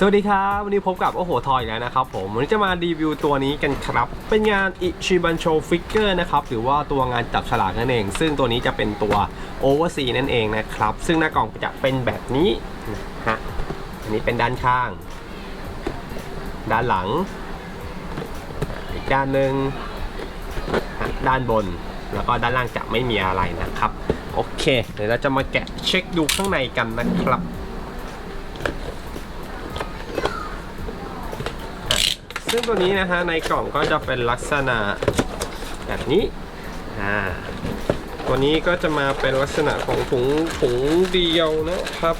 สวัสดีครับ วันนี้พบกับโอ้โหทอยอีกแล้วนะครับผมวันนี้จะมารีวิวตัวนี้กันครับ เป็นงานอิชิบันโชฟิกเกอร์นะครับหรือว่าตัวงานจับฉลากนั่นเอง ซึ่งตัวนี้จะเป็นตัวโอเวอร์ซีนั่นเองนะครับ ซึ่งหน้ากล่องจะเป็นแบบนี้นะฮะอันนี้เป็นด้านข้าง ด้านหลัง อีกด้านหนึ่งด้านบน แล้วก็ด้านล่างจะไม่มีอะไรนะครับ โอเค เดี๋ยวเราจะมาแกะเช็คดูข้างในกันนะครับ ซึ่งตัวนี้นะฮะในกล่องก็จะเป็นลักษณะแบบนี้อ่าตัวนี้ก็จะมาเป็นลักษณะของถุงถุงเดียวนะครับ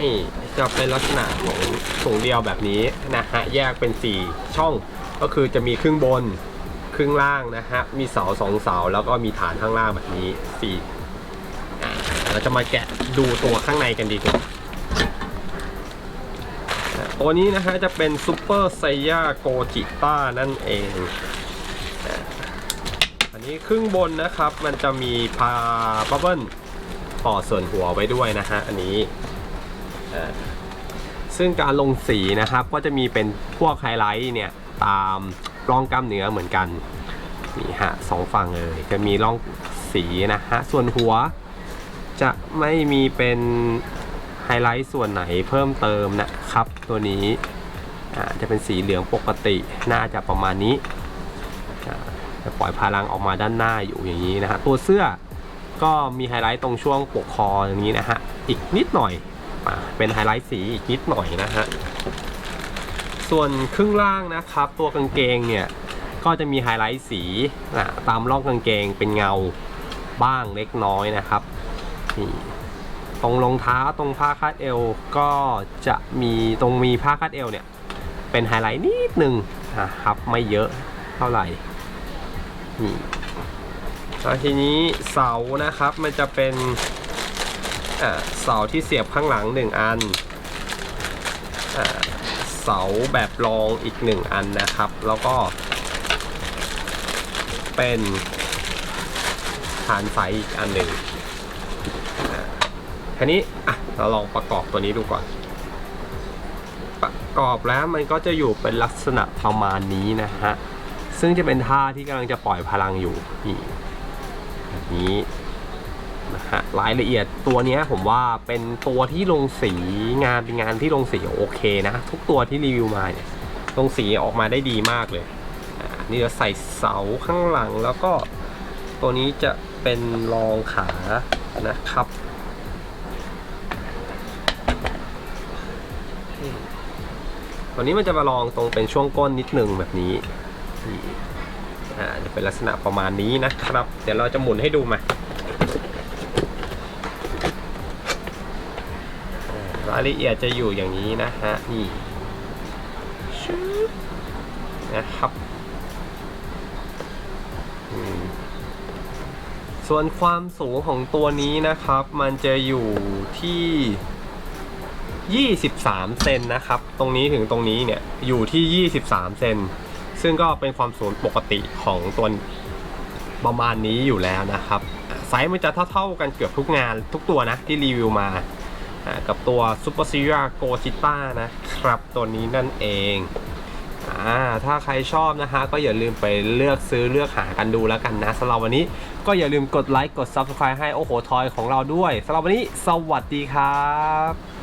นี่จะเป็นลักษณะของถุงเดียวแบบนี้นะฮะแยกเป็น 4 ช่องก็คือจะมีครึ่งบนครึ่งล่างนะฮะมีเสาสองเสาแล้วก็มีฐานข้างล่างแบบนี้สี่อ่าเราจะมาแกะดูตัวข้างในกันดีกว่า ตัวนี้นะฮะจะเป็นซูเปอร์ไซย่าโกจิต้านั่นเอง อันนี้ครึ่งบนนะครับมันจะมีพาบับเบิ้ลต่อส่วนหัวไว้ด้วยนะฮะอันนี้ซึ่งการลงสีนะครับก็จะมีเป็นพวกไฮไลท์เนี่ยตามร่องกล้ามเนื้อเหมือนกันนี่ฮะสองฝั่งเลยจะมีร่องสีนะฮะส่วนหัวจะไม่มีเป็น ฮไลท์ส่วนไหนเพิ่มเติมนะครับ ตัวนี้จะเป็นสีเหลืองปกติน่าจะประมาณนี้จะปล่อยพลังออกมาด้านหน้าอยู่อย่างนี้นะฮะตัวเสื้อก็มีไฮไลท์ตรงช่วงปกคออย่างนี้นะฮะอีกนิดหน่อยอเป็นไฮไลท์สีอีกนิดหน่อยนะฮะส่วนครึ่งล่างนะครับ ตัวกางเกงเนี่ยก็จะมีไฮไลท์สีตามร่องกางเกงเป็นเงาบ้างเล็กน้อยนะครับนี่ ตรงรองเท้าตรงผ้าคาดเอวก็จะมีตรงมีผ้าคาดเอวเนี่ย เป็นไฮไลท์นิดนึงนะครับไม่เยอะเท่าไหร่นี่แล้วทีนี้เสานะครับมันจะเป็นอ่าเสาที่เสียบข้างหลังหนึ่งอันอ่าเสาแบบรองอีกหนึ่งอันนะครับ แล้วก็ เป็นฐานไฟอีกอันหนึ่ง ทีนี้อะเราลองประกอบตัวนี้ดูก่อน ประกอบแล้วมันก็จะอยู่เป็นลักษณะประมาณนี้นะฮะ ซึ่งจะเป็นท่าที่กำลังจะปล่อยพลังอยู่นี่แบบนี้นะฮะรายละเอียดตัวนี้ผมว่าเป็นตัวที่ลงสีงานเป็นงานที่ลงสีโอเคนะ ทุกตัวที่รีวิวมาเนี่ยลงสีออกมาได้ดีมากเลยอ่านี่จะใส่เสาข้างหลังแล้วก็ตัวนี้จะเป็นรองขานะครับ ตัวนี้มันจะมาลองตรงเป็นช่วงก้นนิดนึงแบบนี้อ่าจะเป็นลักษณะประมาณนี้นะครับ เดี๋ยวเราจะหมุนให้ดูมาอารายละเอียดจะอยู่อย่างนี้นะฮะนี่นะครับส่วนความสูงของตัวนี้นะครับ มันจะอยู่ที่ 23 เซนนะครับ ตรงนี้ถึงตรงนี้เนี่ยอยู่ที่ 23 เซน ซึ่งก็เป็นความสูงปกติของตัวประมาณนี้อยู่แล้วนะครับ ไซส์มันจะเท่า ๆกันเกือบทุกงานทุกตัวนะที่รีวิวมา กับตัว Super s e r i a Go c h i t a นะครับ ตัวนี้นั่นเองอ่าถ้าใครชอบนะฮะก็อย่าลืมไปเลือกซื้อเลือกหากันดูแล้วกันนะสำหรับวันนี้ก็อย่าลืมกดไลค์กด Subscribe ให้โอ้โหทอยของเราด้วยสำหรับวันนี้สวัสดีครับ